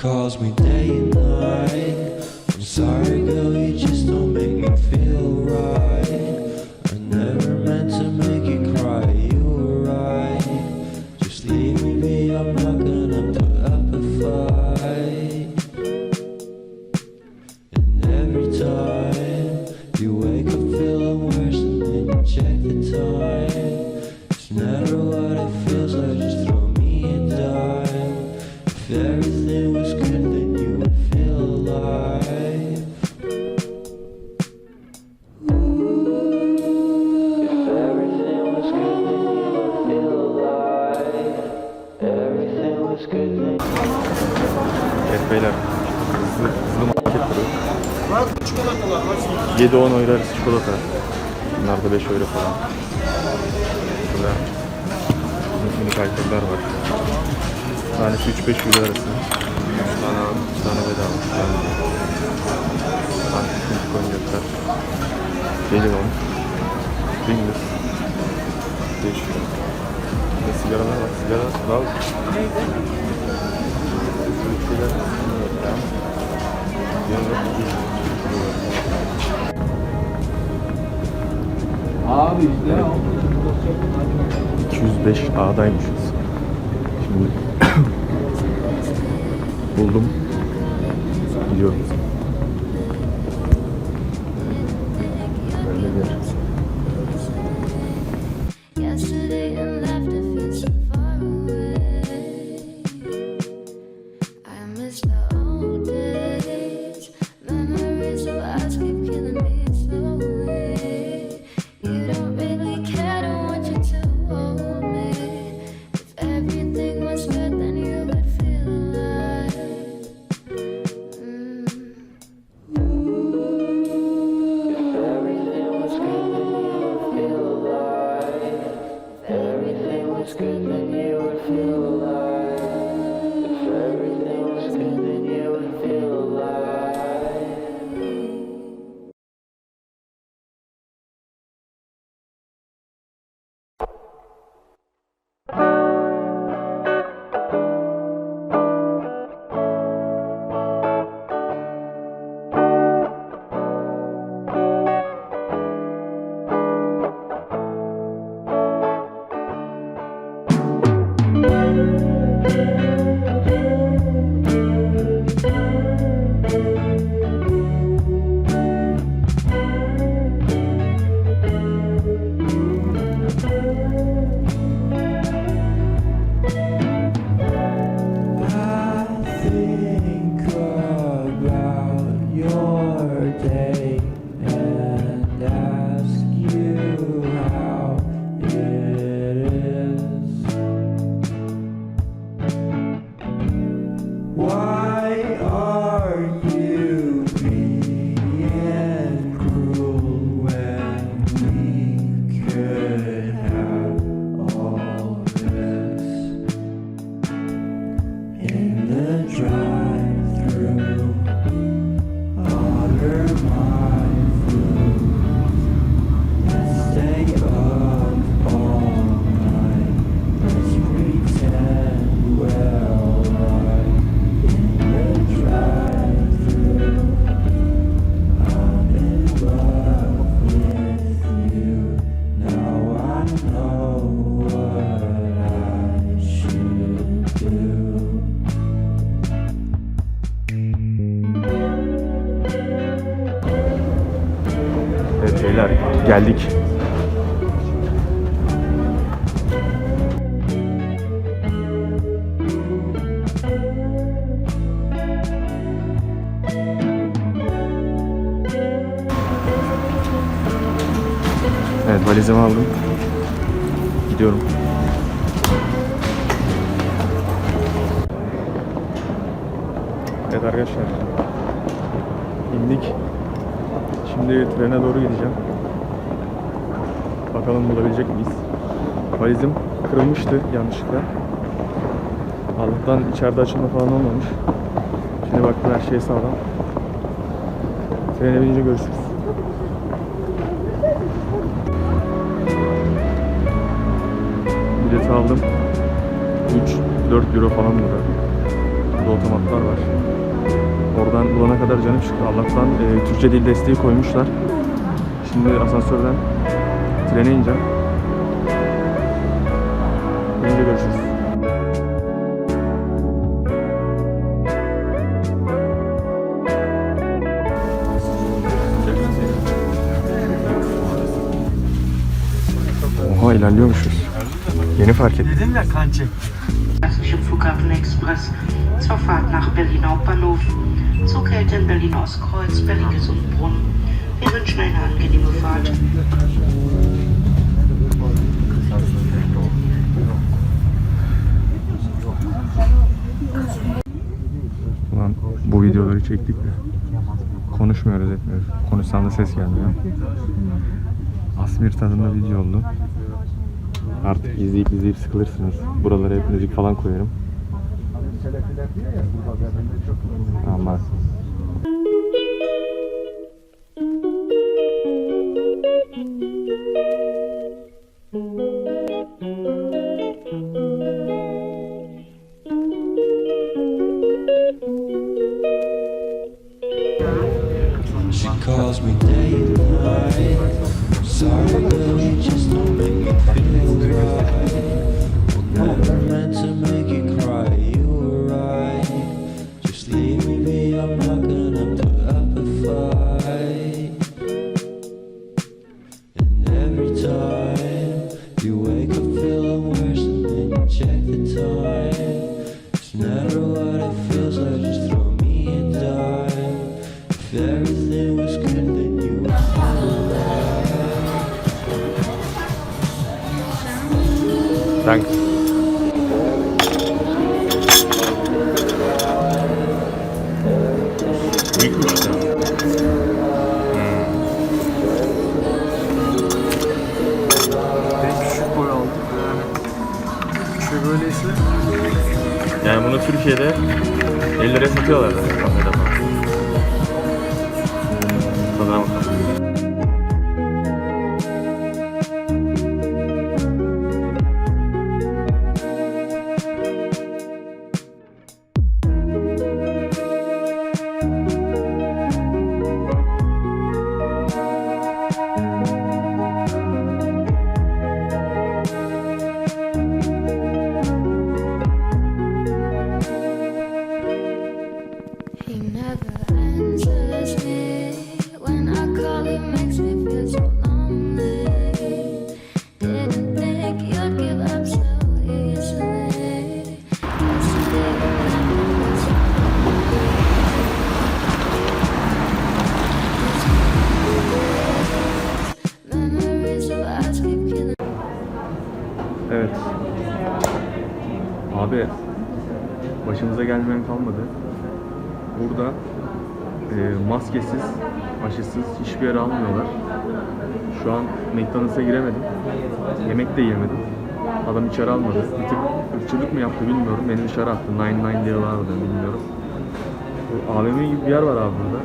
calls me day and night. 7-10 euro arası çikolata. Bunlar da 5 euro falan. Burada minik minik alkoller var. Tanesi 3-5 euro arası. Bir tane, bir tane bedava. Bir tane. Antik minik oyuncaklar. Jelibon. Pringles. 5 euro. Ve sigaralar var. Sigara daha Şöyle şeyler. Yanında 2 euro. Abi işte 205 A'daymışız. Şimdi buldum. Gidiyoruz. Geldik. Evet valizimi aldım. Gidiyorum. Evet arkadaşlar. İndik. Şimdi trene doğru gideceğim. Bakalım bulabilecek miyiz? Valizim kırılmıştı yanlışlıkla. Allah'tan içeride açılma falan olmamış. Şimdi baktım her şey sağlam. Trene binince görüşürüz. Bileti aldım. 3-4 euro falan burada. Burada otomatlar var. Oradan bulana kadar canım çıktı. Allah'tan e, Türkçe dil desteği koymuşlar. Şimdi asansörden ineceğim. İnince görüşürüz. Oha ilerliyormuşuz. Yeni fark ettim. Dedim ya kan çek. Klassische Flughafen Express zur Fahrt nach Berlin Hauptbahnhof, Zughälte in Berlin Ostkreuz, Berlin Gesundbrunn. Wir wünschen eine angenehme Fahrt. Videoları çektik de konuşmuyoruz etmiyoruz. Konuşsam da ses gelmiyor. Asmir tadında video oldu. Artık izleyip izleyip sıkılırsınız. Buralara hep müzik falan koyarım. Ama check the time. It's never what it feels like. Just throw me a dime. If everything was good, then you would thanks. Türkiye'de 50 liraya satıyorlar Abi başımıza gelmeyen kalmadı. Burada e, maskesiz, aşısız hiçbir yere almıyorlar. Şu an McDonald's'a giremedim. Yemek de yemedim. Adam içeri almadı. Bir tık ırkçılık mı yaptı bilmiyorum. Beni dışarı attı. Nine Nine diye vardı bilmiyorum. AVM gibi bir yer var abi burada.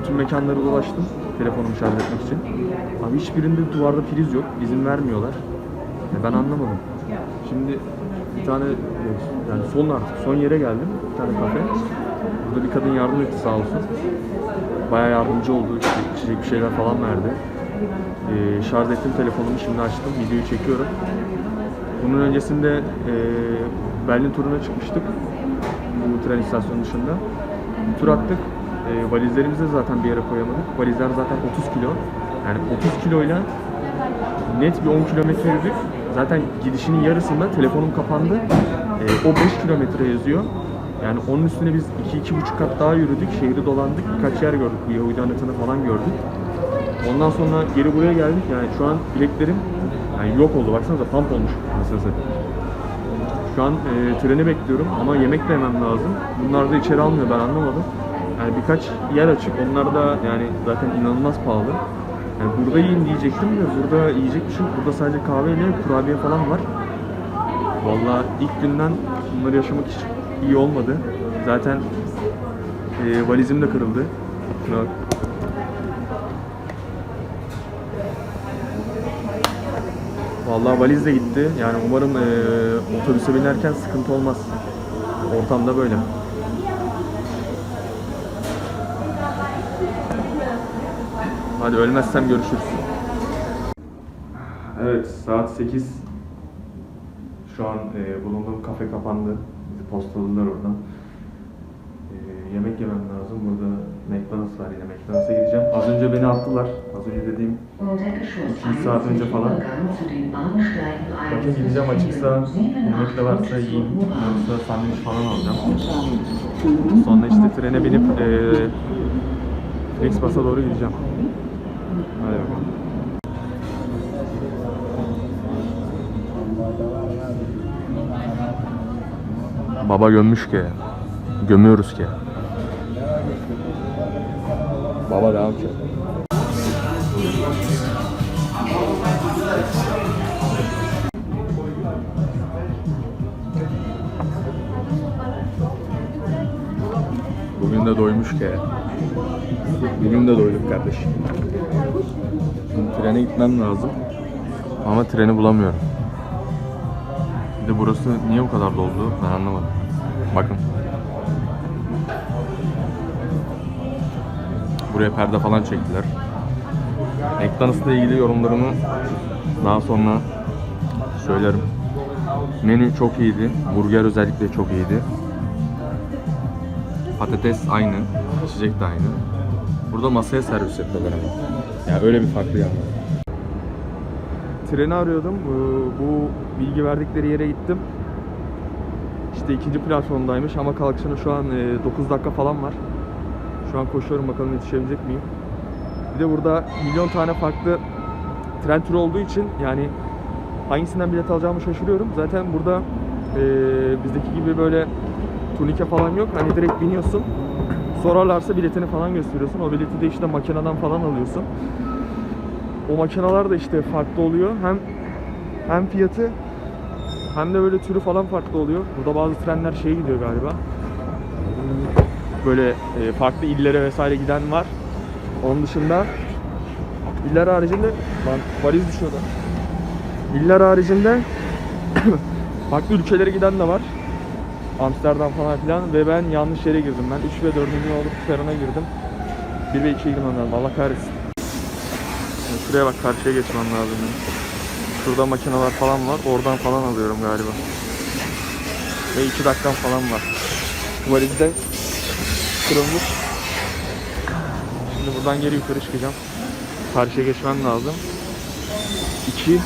Bütün mekanları dolaştım telefonumu şarj etmek için. Abi hiçbirinde duvarda priz yok. İzin vermiyorlar. Ya ben anlamadım. Şimdi bir tane yani son artık son yere geldim. Bir tane kafe. Burada bir kadın yardım etti sağ olsun. Bayağı yardımcı oldu. İşte içecek bir şeyler falan verdi. Ee, şarj ettim telefonumu şimdi açtım. Videoyu çekiyorum. Bunun öncesinde e, Berlin turuna çıkmıştık. Bu tren istasyonu dışında. Bir tur attık. E, valizlerimizi zaten bir yere koyamadık. Valizler zaten 30 kilo. Yani 30 kiloyla net bir 10 kilometre yürüdük. Zaten gidişinin yarısında telefonum kapandı. Ee, o 5 kilometre yazıyor. Yani onun üstüne biz 2-2,5 kat daha yürüdük. Şehri dolandık. Birkaç yer gördük. Bu Yahudi anıtını falan gördük. Ondan sonra geri buraya geldik. Yani şu an bileklerim yani yok oldu. Baksanıza pump olmuş nasılsa. Şu an e, treni bekliyorum ama yemek de yemem lazım. Bunlar da içeri almıyor ben anlamadım. Yani birkaç yer açık. Onlar da yani zaten inanılmaz pahalı. Yani burada yiyin diyecektim de burada yiyecek bir şey. Burada sadece kahve ile kurabiye falan var. Vallahi ilk günden bunları yaşamak hiç iyi olmadı. Zaten e, valizim de kırıldı. Şuna bak. Vallahi valiz de gitti. Yani umarım e, otobüse binerken sıkıntı olmaz. Ortamda böyle. Hadi ölmezsem görüşürüz. Evet saat 8. Şu an e, bulunduğum kafe kapandı. Bizi postaladılar oradan. E, yemek yemem lazım. Burada McDonald's var yine. McDonald's'a gideceğim. Az önce beni attılar. Az önce dediğim İki saat önce falan. Bakın gideceğim açıksa yemek de varsa yiyeyim. Yoksa sandviç falan alacağım. Sonra işte trene binip eee Flixbus'a doğru gideceğim. Baba gömmüş ki. Gömüyoruz ki. Baba devam ki. Bugün de doymuş ki. Bugün de doyduk kardeşim. Şimdi trene gitmem lazım. Ama treni bulamıyorum. Bir de burası niye bu kadar doldu ben anlamadım. Bakın. Buraya perde falan çektiler. McDonald's'la ilgili yorumlarımı daha sonra söylerim. Menü çok iyiydi. Burger özellikle çok iyiydi. Patates aynı, içecek de aynı. Burada masaya servis yapıyorlar ama. Yani öyle bir farklı yanı. Treni arıyordum. Bu, bu bilgi verdikleri yere gittim. İşte ikinci platformdaymış ama kalkışına şu an e, 9 dakika falan var. Şu an koşuyorum bakalım yetişebilecek miyim. Bir de burada milyon tane farklı tren türü olduğu için yani hangisinden bilet alacağımı şaşırıyorum. Zaten burada e, bizdeki gibi böyle turnike falan yok. Hani direkt biniyorsun. Sorarlarsa biletini falan gösteriyorsun. O bileti de işte makineden falan alıyorsun. O makineler de işte farklı oluyor. Hem hem fiyatı hem de böyle türü falan farklı oluyor. Burada bazı trenler şeye gidiyor galiba. Böyle e, farklı illere vesaire giden var. Onun dışında iller haricinde lan valiz düşüyordu. İller haricinde farklı ülkelere giden de var. Amsterdam falan filan ve ben yanlış yere girdim. Ben 3 ve 4. olup perona girdim. 1 ve 2'ye girmem lazım. Allah kahretsin. Yani şuraya bak karşıya geçmem lazım. benim. Şurada makineler falan var. Oradan falan alıyorum galiba. Ve 2 dakikam falan var. Valizde kırılmış. Şimdi buradan geri yukarı çıkacağım. Karşıya geçmem lazım. 2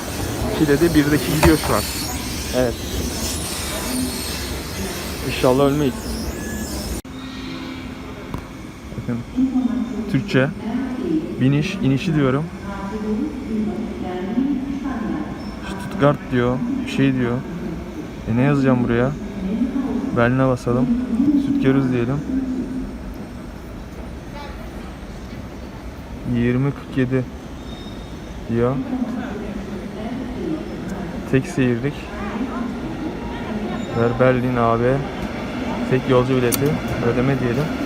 2 dedi. 1'deki gidiyor şu an. Evet. İnşallah ölmeyiz. Bakın. Türkçe. Biniş, inişi diyorum. Stuttgart diyor. Bir şey diyor. E ne yazacağım buraya? Berlin'e basalım. Stuttgart diyelim. 20.47 diyor. Tek seyirdik. Ver Berlin abi. Tek yolcu bileti. Ödeme diyelim.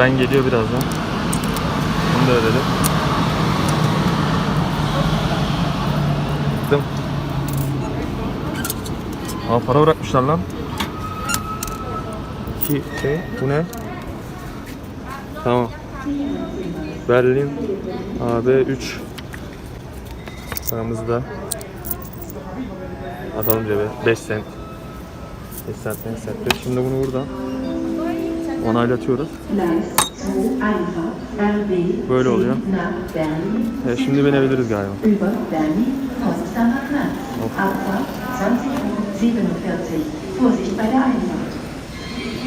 Tren geliyor birazdan. Bunu da ödedim. Gittim. Aa para bırakmışlar lan. İki şey. Bu ne? Tamam. Berlin AB3 paramızda atalım cebe 5 sent Tesisat tesisat. Şimdi bunu buradan onaylatıyoruz. Gleis 2 Einfahrt RB Böyle oluyor. E, şimdi binebiliriz galiba. Über Berlin Potsdamer Platz. Abfahrt 20 Uhr 47. Vorsicht bei der Einfahrt.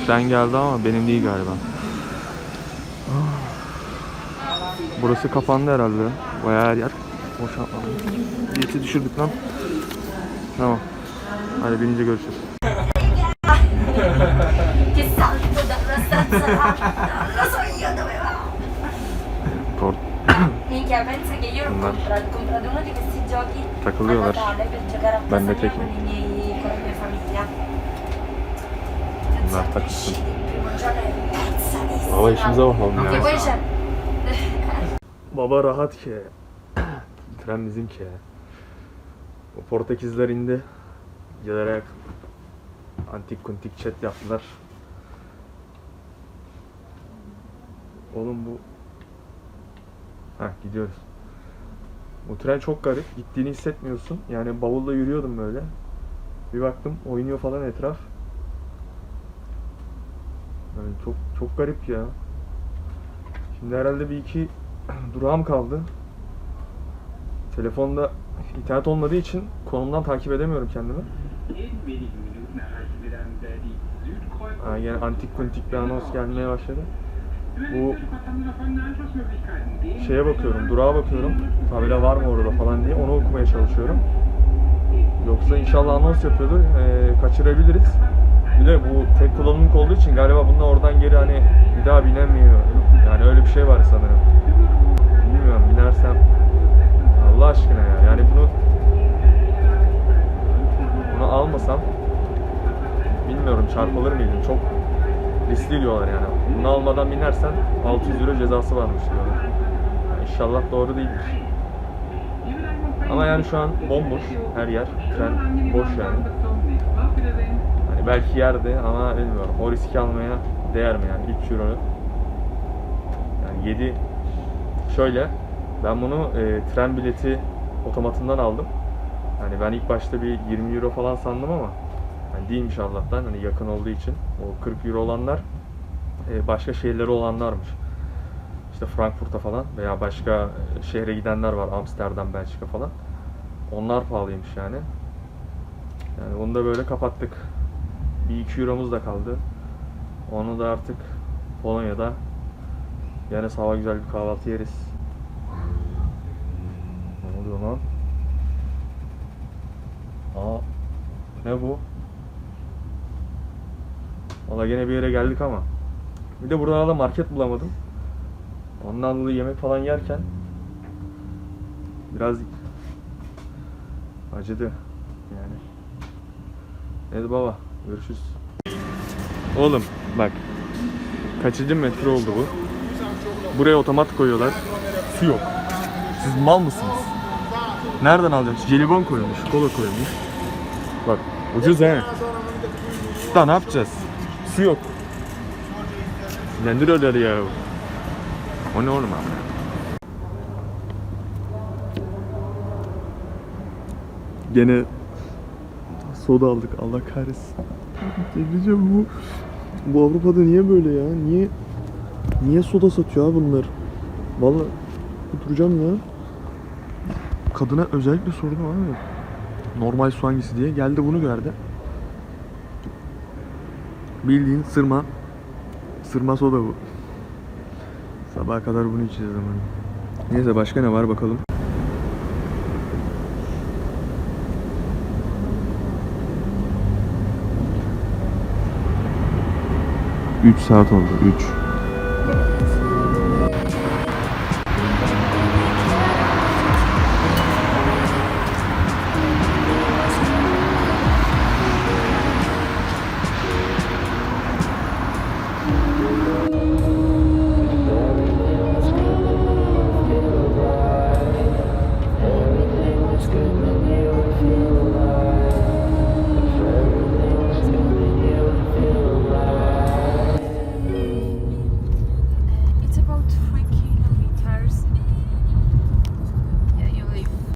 Tren geldi ama benim değil galiba. Burası kapandı herhalde. Bayağı her yer boşaltmadı. Bileti düşürdük lan. Tamam. Hadi binince görüşürüz. Con la mia famiglia. Bunlar takılsın. Baba işimize bakalım ya. Baba rahat ki. Tren bizim ki. O Portekizler indi. Gelerek antik kuntik chat yaptılar. Oğlum bu... Heh gidiyoruz. Bu tren çok garip. Gittiğini hissetmiyorsun. Yani bavulla yürüyordum böyle. Bir baktım oynuyor falan etraf. Yani çok çok garip ya. Şimdi herhalde bir iki durağım kaldı. Telefonda internet olmadığı için konumdan takip edemiyorum kendimi. Ha, yine antik kuntik bir anons gelmeye başladı. Bu şeye bakıyorum, durağa bakıyorum. Tabela var mı orada falan diye onu okumaya çalışıyorum. Yoksa inşallah anons yapıyordur. Ee, kaçırabiliriz. Bir de bu tek kullanımlık olduğu için galiba bununla oradan geri hani bir daha binemiyor. Yani öyle bir şey var sanırım. Bilmiyorum binersem Allah aşkına ya. Yani bunu bunu almasam bilmiyorum çarpılır mıydım? Çok riskli diyorlar yani. Bunu almadan binersen 600 euro cezası varmış diyorlar. Yani inşallah doğru değildir. Ama yani şu an bomboş her yer. Tren boş yani. Hani belki yerde ama bilmiyorum. O riski almaya değer mi yani 3 euro. Yani 7 şöyle ben bunu e, tren bileti otomatından aldım. Yani ben ilk başta bir 20 euro falan sandım ama yani değilmiş Allah'tan hani yakın olduğu için. O 40 euro olanlar e, başka şehirleri olanlarmış. İşte Frankfurt'a falan veya başka e, şehre gidenler var. Amsterdam, Belçika falan. Onlar pahalıymış yani. Yani onu da böyle kapattık. Bir 2 euromuz da kaldı. Onu da artık Polonya'da yarın sabah güzel bir kahvaltı yeriz. Ne oluyor lan? Aa, ne bu? Valla gene bir yere geldik ama. Bir de buralarda market bulamadım. Ondan dolayı yemek falan yerken biraz acıdı yani. Neydi baba? Görüşürüz. Oğlum bak. Kaçıncı metre oldu bu? Buraya otomat koyuyorlar. Su yok. Siz mal mısınız? Nereden alacaksın? Jelibon koymuş, kola koymuş. Bak ucuz he. Da ne yapacağız? Su yok. Nedir öyle ya? O ne oğlum abi? Gene soda aldık Allah kahretsin. Delireceğim bu. Bu Avrupa'da niye böyle ya? Niye niye soda satıyor bunlar? Vallahi oturacağım ya. Kadına özellikle sordum abi. Normal su hangisi diye. Geldi bunu gördü. Bildiğin sırma. Sırma soda bu. Sabaha kadar bunu içeceğiz ama. Neyse başka ne var bakalım. 3 saat oldu 3